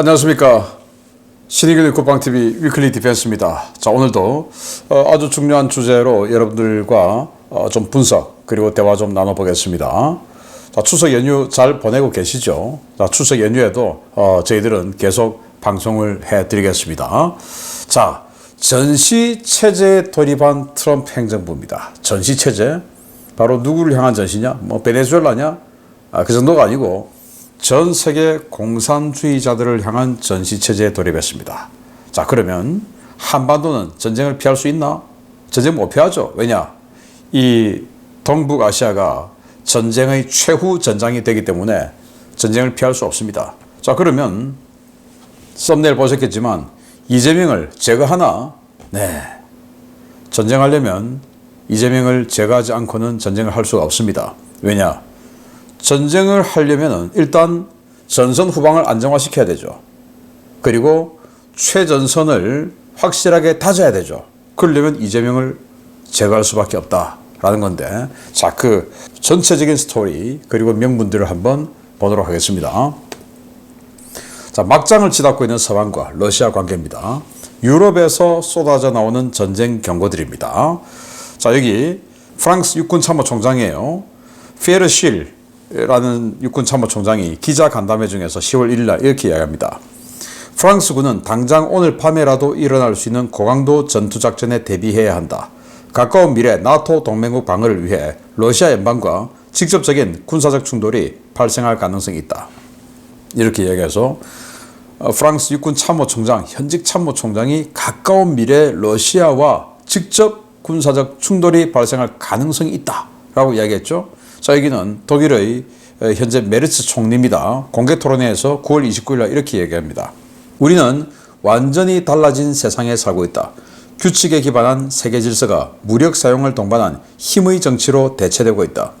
안녕하십니까. 신의균 국방TV 위클리 디펜스입니다. 자, 오늘도 어, 아주 중요한 주제로 여러분들과 어, 좀 분석 그리고 대화 좀 나눠보겠습니다. 자, 추석 연휴 잘 보내고 계시죠? 자, 추석 연휴에도 어, 저희들은 계속 방송을 해드리겠습니다. 자, 전시 체제에 돌입한 트럼프 행정부입니다. 전시 체제? 바로 누구를 향한 전시냐? 뭐 베네수엘라냐? 아, 그 정도가 아니고 전 세계 공산주의자들을 향한 전시 체제에 돌입했습니다. 자, 그러면 한반도는 전쟁을 피할 수 있나? 전쟁 못 피하죠. 왜냐? 이 동북아시아가 전쟁의 최후 전장이 되기 때문에 전쟁을 피할 수 없습니다. 자, 그러면 썸네일 보셨겠지만 이재명을 제거하나? 네. 전쟁하려면 이재명을 제거하지 않고는 전쟁을 할 수가 없습니다. 왜냐? 전쟁을 하려면 일단 전선 후방을 안정화시켜야 되죠. 그리고 최전선을 확실하게 다져야 되죠. 그러려면 이재명을 제거할 수밖에 없다라는 건데 자, 그 전체적인 스토리 그리고 명분들을 한번 보도록 하겠습니다. 자, 막장을 치닫고 있는 서방과 러시아 관계입니다. 유럽에서 쏟아져 나오는 전쟁 경고들입니다. 자, 여기 프랑스 육군 참모총장이에요. 피에르 실 라는 육군 참모총장이 기자 간담회 중에서 10월 1일 날 이렇게 이야기합니다. 프랑스군은 당장 오늘 밤에라도 일어날 수 있는 고강도 전투작전에 대비해야 한다. 가까운 미래 나토 동맹국 방어를 위해 러시아 연방과 직접적인 군사적 충돌이 발생할 가능성이 있다. 이렇게 이야기해서 어, 프랑스 육군 참모총장, 현직 참모총장이 가까운 미래 러시아와 직접 군사적 충돌이 발생할 가능성이 있다 라고 이야기했죠. 자, 여기는 독일의 어, 현재 메르츠 총리입니다. 공개 토론회에서 9월 29일 날 이렇게 얘기합니다. 우리는 완전히 달라진 세상에 살고 있다. 규칙에 기반한 세계 질서가 무력 사용을 동반한 힘의 정치로 대체되고 있다.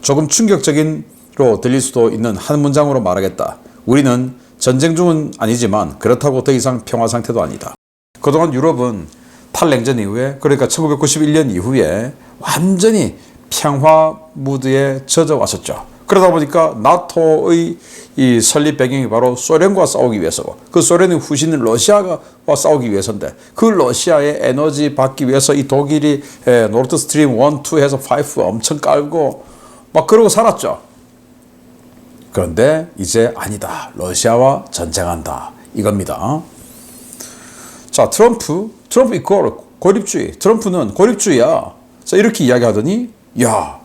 조금 충격적인로 들릴 수도 있는 한 문장으로 말하겠다. 우리는 전쟁 중은 아니지만 그렇다고 더 이상 평화 상태도 아니다. 그동안 유럽은 탈냉전 이후에 그러니까 1991년 이후에 완전히 평화 무드에 젖어 왔었죠. 그러다 보니까 나토의 이 설립 배경이 바로 소련과 싸우기 위해서고 그 소련의 후신인 러시아와 싸우기 위해서인데 그 러시아의 에너지 받기 위해서 이 독일이 에, 노르트 스트림 1, 2 해서 5 엄청 깔고 막 그러고 살았죠. 그런데 이제 아니다. 러시아와 전쟁한다. 이겁니다. 자, 트럼프, 트럼프 이퀄 고립주의. 트럼프는 고립주의야. 자, 이렇게 이야기하더니, 야,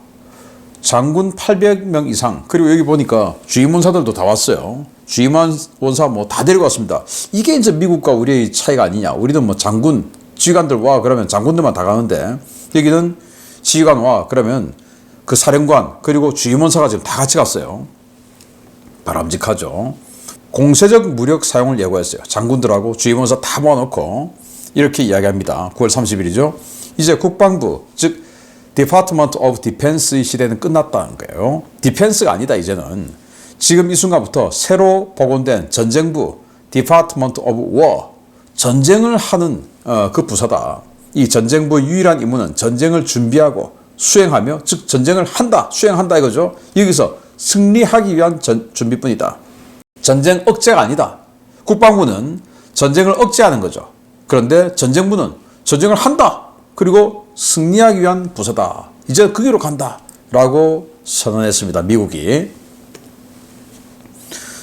장군 800명 이상, 그리고 여기 보니까 주임 원사들도 다 왔어요. 주임 원사 뭐 다 데리고 왔습니다. 이게 이제 미국과 우리의 차이가 아니냐. 우리는 뭐 장군, 지휘관들 와, 그러면 장군들만 다 가는데, 여기는 지휘관 와, 그러면 그 사령관, 그리고 주임 원사가 지금 다 같이 갔어요. 바람직하죠. 공세적 무력 사용을 예고했어요. 장군들하고 주임 원사 다 모아놓고 이렇게 이야기합니다. 9월 30일이죠. 이제 국방부 즉 Department of Defense의 시대는 끝났다는 거예요. 디펜스가 아니다 이제는 지금 이 순간부터 새로 복원된 전쟁부 Department of War 전쟁을 하는 어, 그 부서다. 이 전쟁부의 유일한 임무는 전쟁을 준비하고 수행하며 즉 전쟁을 한다 수행한다 이거죠. 여기서 승리하기 위한 전, 준비뿐이다. 전쟁 억제가 아니다. 국방부는 전쟁을 억제하는 거죠. 그런데 전쟁부는 전쟁을 한다. 그리고 승리하기 위한 부서다. 이제 그 길로 간다. 라고 선언했습니다. 미국이.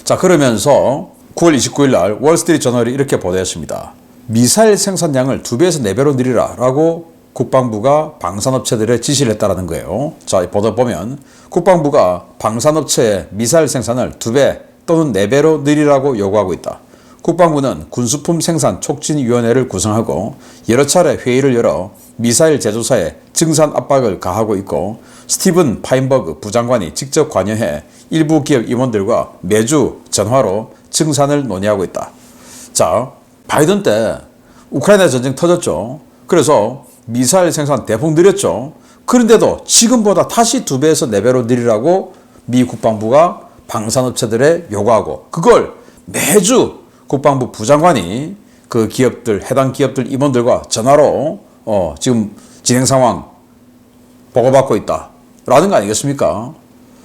자, 그러면서 9월 29일 날 월스트리트 저널이 이렇게 보도했습니다. 미사일 생산량을 두 배에서 네 배로 늘리라 라고 국방부가 방산업체들에 지시를 했다라는 거예요. 자, 보도 보면 국방부가 방산업체의 미사일 생산을 두배 또는 네 배로 늘리라고 요구하고 있다. 국방부는 군수품 생산 촉진위원회를 구성하고 여러 차례 회의를 열어 미사일 제조사에 증산 압박을 가하고 있고 스티븐 파인버그 부장관이 직접 관여해 일부 기업 임원들과 매주 전화로 증산을 논의하고 있다. 자, 바이든 때 우크라이나 전쟁 터졌죠. 그래서 미사일 생산 대폭 느렸죠. 그런데도 지금보다 다시 두 배에서 네 배로 늘리라고 미 국방부가 방산업체들에 요구하고 그걸 매주 국방부 부장관이 그 기업들 해당 기업들 임원들과 전화로 어 지금 진행 상황 보고받고 있다 라는 거 아니겠습니까?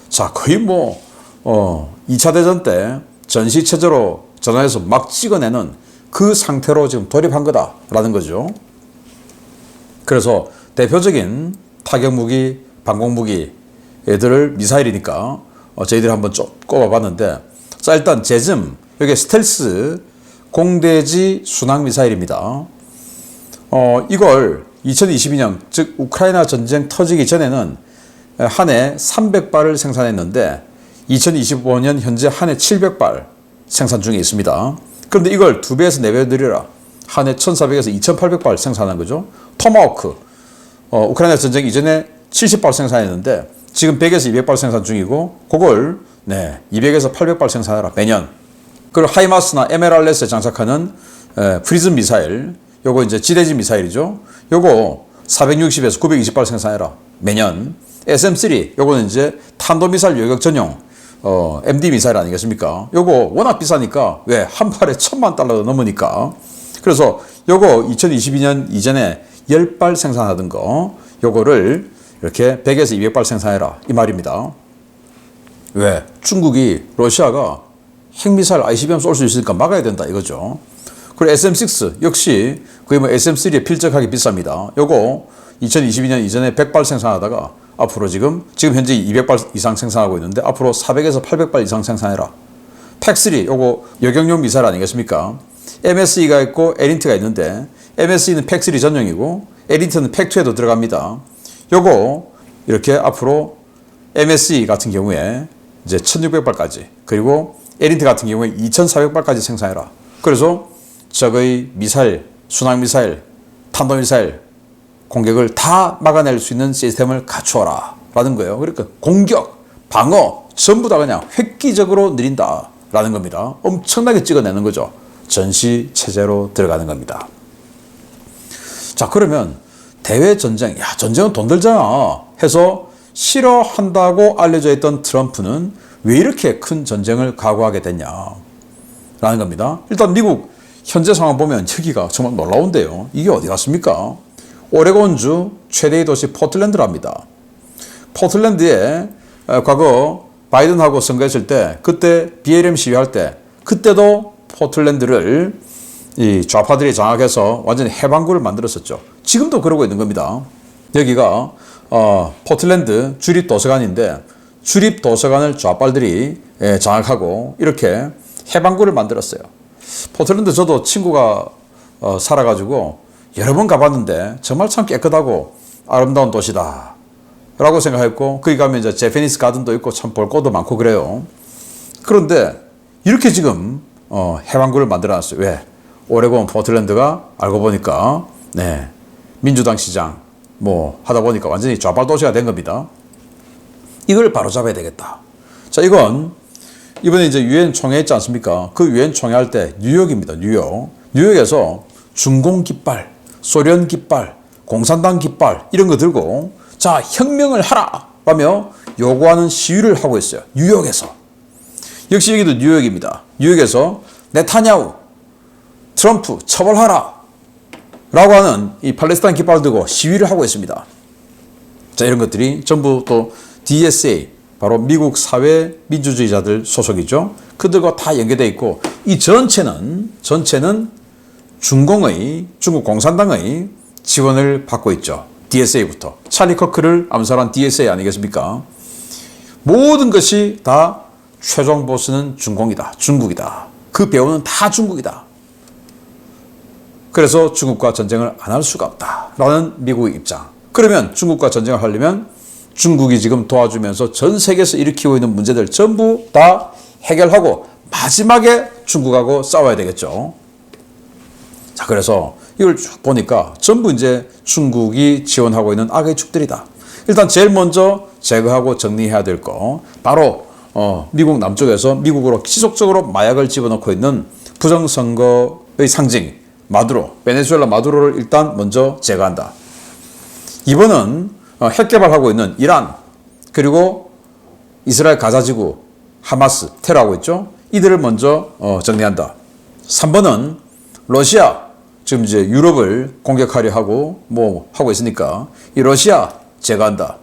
자 거의 뭐 어 2차 대전 때 전시 체제로 전화해서 막 찍어내는 그 상태로 지금 돌입한 거다라는 거죠. 그래서 대표적인 타격 무기, 방공 무기 애들을 미사일이니까 어, 저희들이 한번 좀 꼽아봤는데 자 일단 제즘 여기 스텔스 공대지 순항 미사일입니다. 어 이걸 2022년 즉 우크라이나 전쟁 터지기 전에는 한 해 300발을 생산했는데 2025년 현재 한 해 700발 생산 중에 있습니다. 그런데 이걸 두 배에서 네배 늘려라. 한 해 1,400에서 2,800발 생산한 거죠. 토마호크 어, 우크라이나 전쟁 이전에 70발 생산했는데 지금 100에서 200발 생산 중이고 그걸 네, 200에서 800발 생산하라 매년. 그리고 하이마스나 MLRS에 장착하는 에, 프리즘 미사일 요거 이제 지대지 미사일이죠. 요거 460에서 920발 생산해라 매년. SM3 요거는 이제 탄도 미사일 요격 전용 어, MD 미사일 아니겠습니까? 요거 워낙 비싸니까 왜 한 발에 천만 달러도 넘으니까 그래서 요거 2022년 이전에 10발 생산하던 거 요거를 이렇게 100에서 200발 생산해라 이 말입니다. 왜? 중국이 러시아가 핵미사일 ICBM 쏠 수 있으니까 막아야 된다 이거죠. 그리고 SM6 역시 거의 뭐 SM3에 필적하게 비쌉니다. 요거 2022년 이전에 100발 생산하다가 앞으로 지금 지금 현재 200발 이상 생산하고 있는데 앞으로 400에서 800발 이상 생산해라. 팩3 요거 여경용 미사일 아니겠습니까? MSE가 있고 에린트가 있는데 MSE는 팩3 전용이고 에린트는 팩2에도 들어갑니다. 요거 이렇게 앞으로 MSE 같은 경우에 이제 1600발까지 그리고 에린트 같은 경우에 2400발까지 생산해라. 그래서 적의 미사일, 순항 미사일, 탄도 미사일 공격을 다 막아낼 수 있는 시스템을 갖추어라. 라는 거예요. 그러니까 공격, 방어, 전부 다 그냥 획기적으로 느린다. 라는 겁니다. 엄청나게 찍어내는 거죠. 전시 체제로 들어가는 겁니다. 자, 그러면 대외 전쟁, 야, 전쟁은 돈 들잖아. 해서 싫어한다고 알려져 있던 트럼프는 왜 이렇게 큰 전쟁을 각오하게 됐냐. 라는 겁니다. 일단 미국 현재 상황 보면 여기가 정말 놀라운데요. 이게 어디 갔습니까? 오레곤주 최대의 도시 포틀랜드랍니다. 포틀랜드에 어, 과거 바이든하고 선거했을 때 그때 BLM 시위할 때 그때도 포틀랜드를 이 좌파들이 장악해서 완전히 해방구를 만들었었죠. 지금도 그러고 있는 겁니다. 여기가 어, 포틀랜드 주립 도서관인데 주립 도서관을 좌빨들이 예, 장악하고 이렇게 해방구를 만들었어요. 포틀랜드 저도 친구가 어, 살아가지고 여러 번 가봤는데 정말 참 깨끗하고 아름다운 도시다. 라고 생각했고 거기 가면 이제 제페니스 가든도 있고 참 볼 것도 많고 그래요. 그런데 이렇게 지금 어, 해방구를 만들어 놨어요. 왜? 오레곤 포틀랜드가 알고 보니까 네 민주당 시장 뭐 하다 보니까 완전히 좌빨 도시가 된 겁니다. 이걸 바로 잡아야 되겠다. 자 이건 이번에 이제 유엔 총회 있지 않습니까? 그 유엔 총회 할 때 뉴욕입니다. 뉴욕. 뉴욕에서 중공 깃발, 소련 깃발, 공산당 깃발 이런 거 들고 자 혁명을 하라 라며 요구하는 시위를 하고 있어요. 뉴욕에서. 역시 여기도 뉴욕입니다. 뉴욕에서 네타냐후, 트럼프 처벌하라 라고 하는 이 팔레스타인 깃발을 들고 시위를 하고 있습니다. 자 이런 것들이 전부 또 DSA 바로 미국 사회 민주주의자들 소속이죠. 그들과 다 연계되어 있고 이 전체는 전체는 중공의 중국 공산당의 지원을 받고 있죠. DSA부터 찰리 커크를 암살한 DSA 아니겠습니까? 모든 것이 다 최종 보스는 중공이다. 중국이다. 그 배우는 다 중국이다. 그래서 중국과 전쟁을 안 할 수가 없다. 라는 미국의 입장. 그러면 중국과 전쟁을 하려면 중국이 지금 도와주면서 전 세계에서 일으키고 있는 문제들 전부 다 해결하고 마지막에 중국하고 싸워야 되겠죠. 자, 그래서 이걸 쭉 보니까 전부 이제 중국이 지원하고 있는 악의 축들이다. 일단 제일 먼저 제거하고 정리해야 될 거 바로 어, 미국 남쪽에서 미국으로 지속적으로 마약을 집어넣고 있는 부정선거의 상징 마두로 베네수엘라 마두로를 일단 먼저 제거한다. 이번은 어, 핵 개발하고 있는 이란 그리고 이스라엘 가자지구 하마스 테러하고 있죠. 이들을 먼저 어, 정리한다. 3번은 러시아 지금 이제 유럽을 공격하려 하고 뭐 하고 있으니까 이 러시아 제거한다.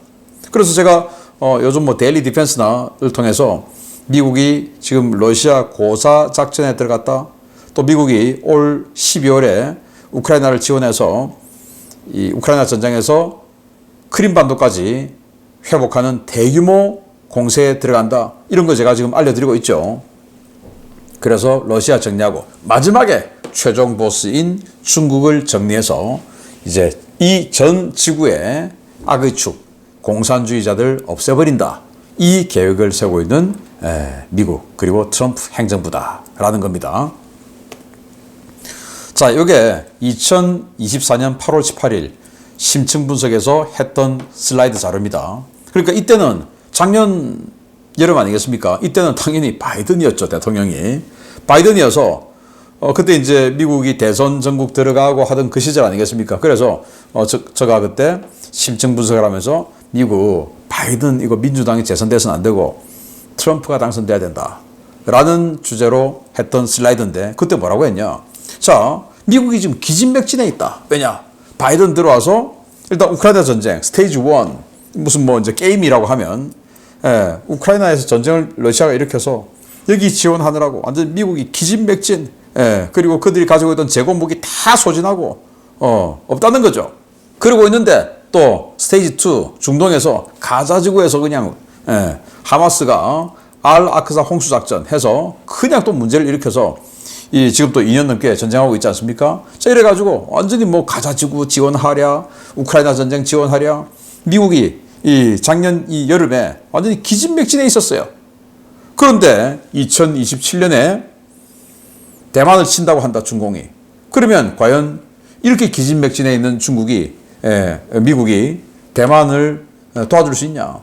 그래서 제가 어 요즘 뭐 데일리 디펜스나를 통해서 미국이 지금 러시아 고사 작전에 들어갔다. 또 미국이 올 12월에 우크라이나를 지원해서 이 우크라이나 전장에서 크림반도까지 회복하는 대규모 공세에 들어간다. 이런 거 제가 지금 알려드리고 있죠. 그래서 러시아 정리하고 마지막에 최종 보스인 중국을 정리해서 이제 이 전 지구의 악의 축, 공산주의자들 없애버린다. 이 계획을 세우고 있는 에, 미국 그리고 트럼프 행정부다라는 겁니다. 자, 이게 2024년 8월 18일 심층 분석에서 했던 슬라이드 자료입니다. 그러니까 이때는 작년 여름 아니겠습니까? 이때는 당연히 바이든이었죠, 대통령이. 바이든이어서 어, 그때 이제 미국이 대선 전국 들어가고 하던 그 시절 아니겠습니까? 그래서 어, 저, 제가 그때 심층 분석을 하면서 미국 바이든 이거 민주당이 재선돼서는 안 되고 트럼프가 당선돼야 된다. 라는 주제로 했던 슬라이드인데 그때 뭐라고 했냐? 자, 미국이 지금 기진맥진해 있다. 왜냐? 바이든 들어와서 일단 우크라이나 전쟁 스테이지 1 무슨 뭐 이제 게임이라고 하면 예, 우크라이나에서 전쟁을 러시아가 일으켜서 여기 지원하느라고 완전 미국이 기진맥진 예, 그리고 그들이 가지고 있던 재고 무기 다 소진하고 어, 없다는 거죠. 그러고 있는데 또 스테이지 2 중동에서 가자 지구에서 그냥 예, 하마스가 알 아크사 홍수 작전 해서 그냥 또 문제를 일으켜서 이 지금 또 2년 넘게 전쟁하고 있지 않습니까? 자 이래 가지고 완전히 뭐 가자 지구 지원하랴, 우크라이나 전쟁 지원하랴, 미국이 이 작년 이 여름에 완전히 기진맥진해 있었어요. 그런데 2027년에 대만을 친다고 한다 중공이. 그러면 과연 이렇게 기진맥진해 있는 중국이 예, 미국이 대만을 도와줄 수 있냐?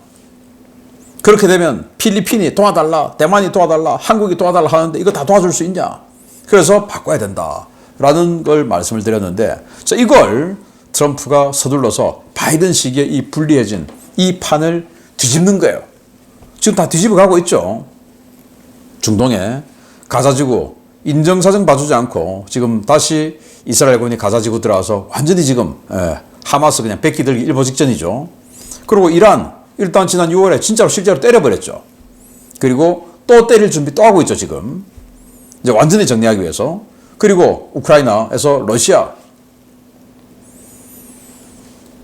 그렇게 되면 필리핀이 도와달라, 대만이 도와달라, 한국이 도와달라 하는데 이거 다 도와줄 수 있냐? 그래서 바꿔야 된다. 라는 걸 말씀을 드렸는데, 자, 이걸 트럼프가 서둘러서 바이든 시기에 이 불리해진 이 판을 뒤집는 거예요. 지금 다 뒤집어 가고 있죠. 중동에 가자지구 인정사정 봐주지 않고 지금 다시 이스라엘군이 가자지구 들어와서 완전히 지금 예, 하마스 그냥 뺏기 들기 일보 직전이죠. 그리고 이란 일단 지난 6월에 진짜로 실제로 때려버렸죠. 그리고 또 때릴 준비 또 하고 있죠 지금. 이제 완전히 정리하기 위해서. 그리고 우크라이나에서 러시아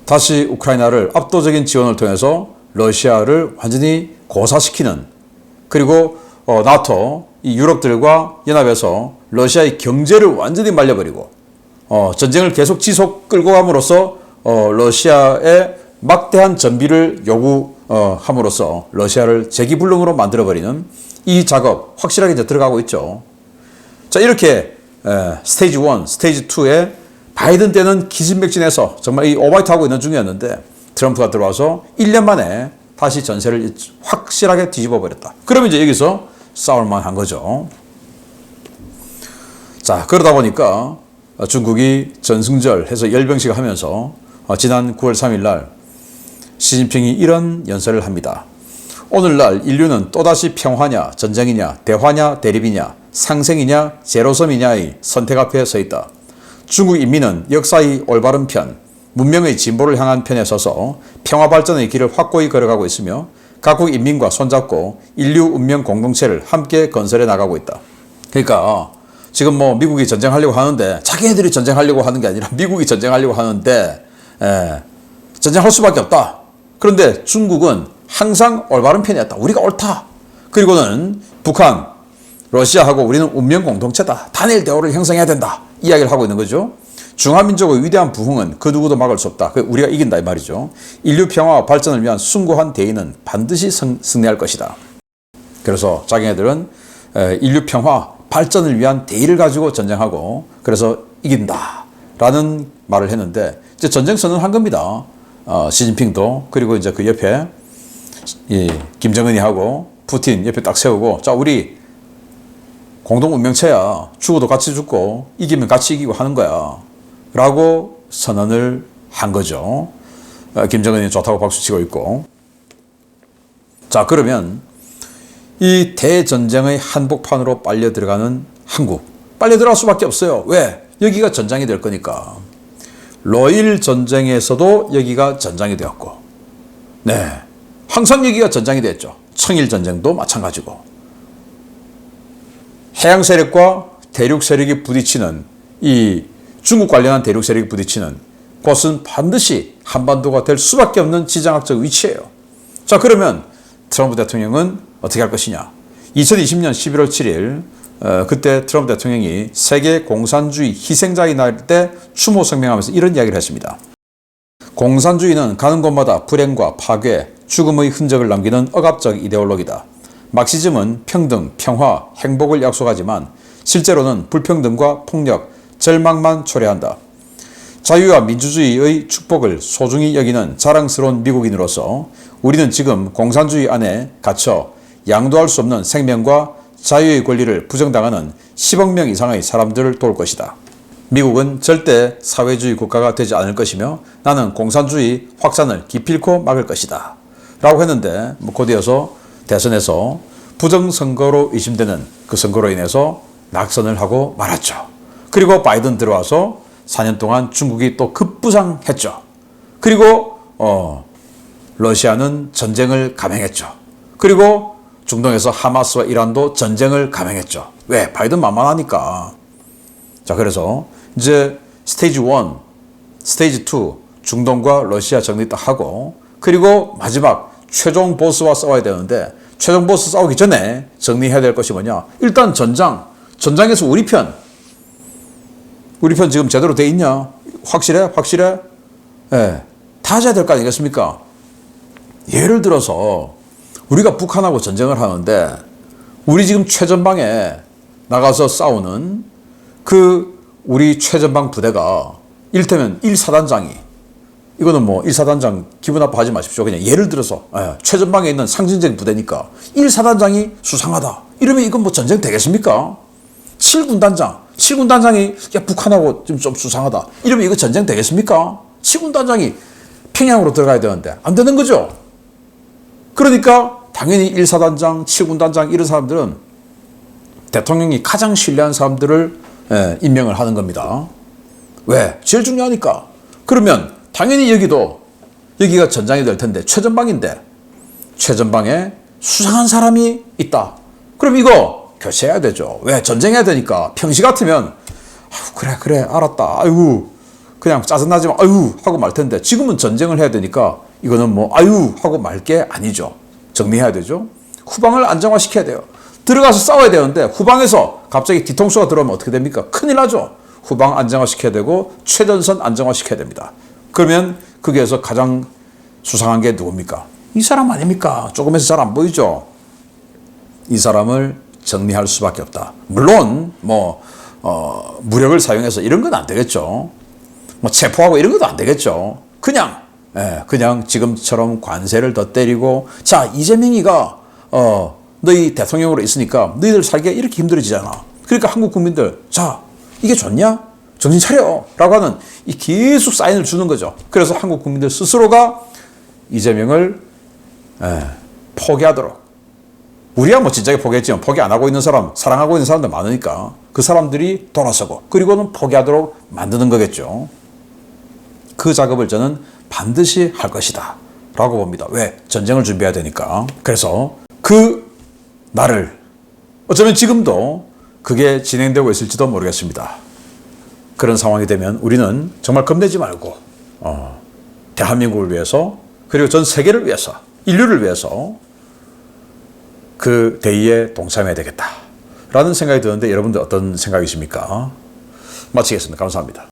다시 우크라이나를 압도적인 지원을 통해서 러시아를 완전히 고사시키는 그리고 어, 나토 이 유럽들과 연합해서 러시아의 경제를 완전히 말려버리고 어, 전쟁을 계속 지속 끌고 감으로써 어, 러시아의 막대한 전비를 요구함으로써 러시아를 재기불능으로 만들어버리는 이 작업 확실하게 이제 들어가고 있죠. 자 이렇게 에, 스테이지 1, 스테이지 2에 바이든 때는 기진맥진해서 정말 이 오바이트 하고 있는 중이었는데 트럼프가 들어와서 1년 만에 다시 전세를 확실하게 뒤집어 버렸다. 그러면 이제 여기서 싸울만 한 거죠. 자, 그러다 보니까 중국이 전승절 해서 열병식 하면서 지난 9월 3일 날 시진핑이 이런 연설을 합니다. 오늘날 인류는 또다시 평화냐, 전쟁이냐, 대화냐, 대립이냐, 상생이냐, 제로섬이냐의 선택 앞에 서 있다. 중국 인민은 역사의 올바른 편, 문명의 진보를 향한 편에 서서 평화 발전의 길을 확고히 걸어가고 있으며 각국 인민과 손잡고 인류 운명 공동체를 함께 건설해 나가고 있다. 그러니까 지금 뭐 미국이 전쟁하려고 하는데 자기네들이 전쟁하려고 하는 게 아니라 미국이 전쟁하려고 하는데 에, 전쟁할 수밖에 없다. 그런데 중국은 항상 올바른 편이었다. 우리가 옳다. 그리고는 북한, 러시아하고 우리는 운명 공동체다. 단일 대우를 형성해야 된다. 이야기를 하고 있는 거죠. 중화민족의 위대한 부흥은 그 누구도 막을 수 없다. 우리가 이긴다 이 말이죠. 인류 평화와 발전을 위한 숭고한 대의는 반드시 성, 승리할 것이다. 그래서 자기네들은 인류 평화 발전을 위한 대의를 가지고 전쟁하고 그래서 이긴다. 라는 말을 했는데 이제 전쟁 선언한 겁니다. 어, 시진핑도 그리고 이제 그 옆에 이 김정은이 하고 푸틴 옆에 딱 세우고 자 우리 공동 운명체야 죽어도 같이 죽고 이기면 같이 이기고 하는 거야 라고 선언을 한 거죠. 어, 김정은이 좋다고 박수치고 있고 자 그러면 이 대전쟁의 한복판으로 빨려 들어가는 한국 빨려 들어갈 수밖에 없어요. 왜? 여기가 전장이 될 거니까. 러일 전쟁에서도 여기가 전장이 되었고, 네. 항상 여기가 전장이 됐죠. 청일 전쟁도 마찬가지고. 해양 세력과 대륙 세력이 부딪히는 이 중국 관련한 대륙 세력이 부딪히는 곳은 반드시 한반도가 될 수밖에 없는 지정학적 위치예요. 자, 그러면 트럼프 대통령은 어떻게 할 것이냐? 2020년 11월 7일 어, 그때 트럼프 대통령이 세계 공산주의 희생자의 날 때 추모 성명하면서 이런 이야기를 했습니다. 공산주의는 가는 곳마다 불행과 파괴, 죽음의 흔적을 남기는 억압적 이데올로기다. 막시즘은 평등, 평화, 행복을 약속하지만 실제로는 불평등과 폭력, 절망만 초래한다. 자유와 민주주의의 축복을 소중히 여기는 자랑스러운 미국인으로서 우리는 지금 공산주의 안에 갇혀 양도할 수 없는 생명과 자유의 권리를 부정당하는 10억 명 이상의 사람들을 도울 것이다. 미국은 절대 사회주의 국가가 되지 않을 것이며 나는 공산주의 확산을 기필코 막을 것이다. 라고 했는데 뭐 곧이어서 대선에서 부정선거로 의심되는 그 선거로 인해서 낙선을 하고 말았죠. 그리고 바이든 들어와서 4년 동안 중국이 또 급부상했죠. 그리고 어, 러시아는 전쟁을 감행했죠. 그리고 중동에서 하마스와 이란도 전쟁을 감행했죠. 왜? 바이든 만만하니까. 자, 그래서 이제 스테이지 1, 스테이지 2, 중동과 러시아 정리 딱 하고, 그리고 마지막 최종 보스와 싸워야 되는데, 최종 보스 싸우기 전에 정리해야 될 것이 뭐냐? 일단 전장, 전장에서 우리 편, 우리 편 지금 제대로 돼 있냐? 확실해? 확실해? 예. 다 해야 될 거 아니겠습니까? 예를 들어서 우리가 북한하고 전쟁을 하는데 우리 지금 최전방에 나가서 싸우는 그 우리 최전방 부대가 일테면 1사단장이 이거는 뭐 1사단장 기분 나빠하지 마십시오. 그냥 예를 들어서 예, 최전방에 있는 상징적인 부대니까 1사단장이 수상하다. 이러면 이건 뭐 전쟁 되겠습니까? 7군단장, 7군단장이 야 북한하고 좀, 좀 수상하다. 이러면 이거 전쟁 되겠습니까? 7군단장이 평양으로 들어가야 되는데 안 되는 거죠. 그러니까 당연히 1사단장, 7군단장 이런 사람들은 대통령이 가장 신뢰한 사람들을 예, 임명을 하는 겁니다. 왜? 제일 중요하니까. 그러면 당연히 여기도 여기가 전장이 될 텐데 최전방인데 최전방에 수상한 사람이 있다. 그럼 이거 교체해야 되죠. 왜? 전쟁해야 되니까. 평시 같으면 아유, 그래 그래 알았다. 아유 그냥 짜증나지만 아유 하고 말 텐데 지금은 전쟁을 해야 되니까 이거는 뭐 아유 하고 말 게 아니죠. 정리해야 되죠. 후방을 안정화시켜야 돼요. 들어가서 싸워야 되는데 후방에서 갑자기 뒤통수가 들어오면 어떻게 됩니까? 큰일 나죠. 후방 안정화시켜야 되고 최전선 안정화시켜야 됩니다. 그러면 거기에서 가장 수상한 게 누굽니까? 이 사람 아닙니까? 조금에서 잘 안 보이죠. 이 사람을 정리할 수밖에 없다. 물론 뭐 어, 무력을 사용해서 이런 건 안 되겠죠. 뭐 체포하고 이런 것도 안 되겠죠. 그냥 예, 그냥 지금처럼 관세를 더 때리고 자 이재명이가 어, 너희 대통령으로 있으니까 너희들 살기가 이렇게 힘들어지잖아. 그러니까 한국 국민들 자 이게 좋냐? 정신 차려 라고 하는 이 계속 사인을 주는 거죠. 그래서 한국 국민들 스스로가 이재명을 예, 포기하도록 우리야 뭐 진작에 포기했지만 포기 안 하고 있는 사람, 사랑하고 있는 사람들 많으니까 그 사람들이 돌아서고 그리고는 포기하도록 만드는 거겠죠. 그 작업을 저는 반드시 할 것이다. 라고 봅니다. 왜? 전쟁을 준비해야 되니까. 그래서 그 날을 어쩌면 지금도 그게 진행되고 있을지도 모르겠습니다. 그런 상황이 되면 우리는 정말 겁내지 말고, 어, 대한민국을 위해서, 그리고 전 세계를 위해서, 인류를 위해서 그 대의에 동참해야 되겠다. 라는 생각이 드는데 여러분들 어떤 생각이십니까? 마치겠습니다. 감사합니다.